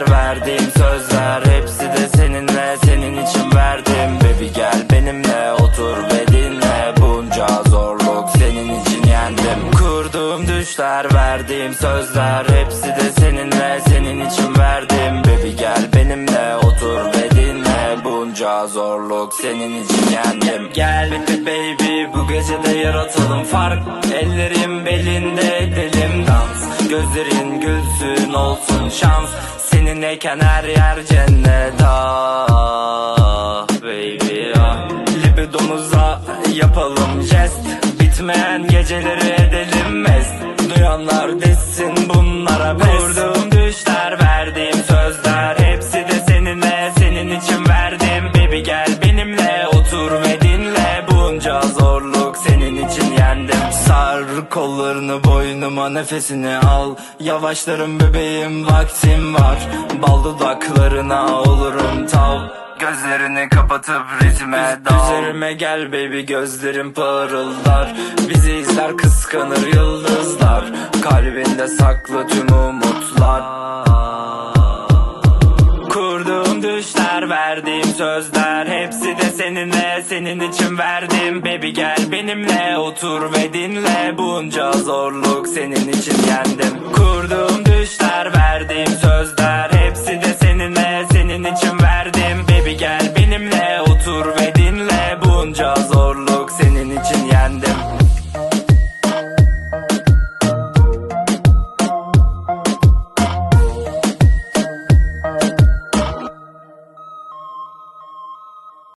değer Verdiğim sözler hepsi de seninle Senin için verdim. Baby gel benimle otur ve dinle. Bunca zorluk senin için yendim. Kurduğum düşler verdiğim sözler Hepsi de seninle senin için verdim. Baby gel benimle otur ve dinle. Bunca zorluk senin için yendim. Gel baby bu gece de yaratalım fark. Ellerim belinde delim dans. Gözlerin gülsün olsun şans. Seninleyken her yer cennet ah baby ah. Libidomuza yapalım jest. Bitmeyen geceleri edelim mest. Duyanlar desin bunlara pes Kurduğum düşler verdiğim sözler. Hepsi de seninle senin için verdim. Baby gel benimle otur ve dinle. Bunca zorluk senin için yendim. Sar kollarını boynuma nefesini al. Yavaşlarım bebeğim vaktim var dudaklarına olurum tav. Gözlerini kapatıp ritme dal. Üzerime gel baby gözlerim parıldar. Bizi izler kıskanır yıldızlar. Kalbinde saklı tüm umutlar. Kurduğum düşler verdiğim sözler. Hepsi de seninle senin için verdim. Baby gel benimle otur ve dinle. Bunca zorluk senin için yendim. Kurduğum düşler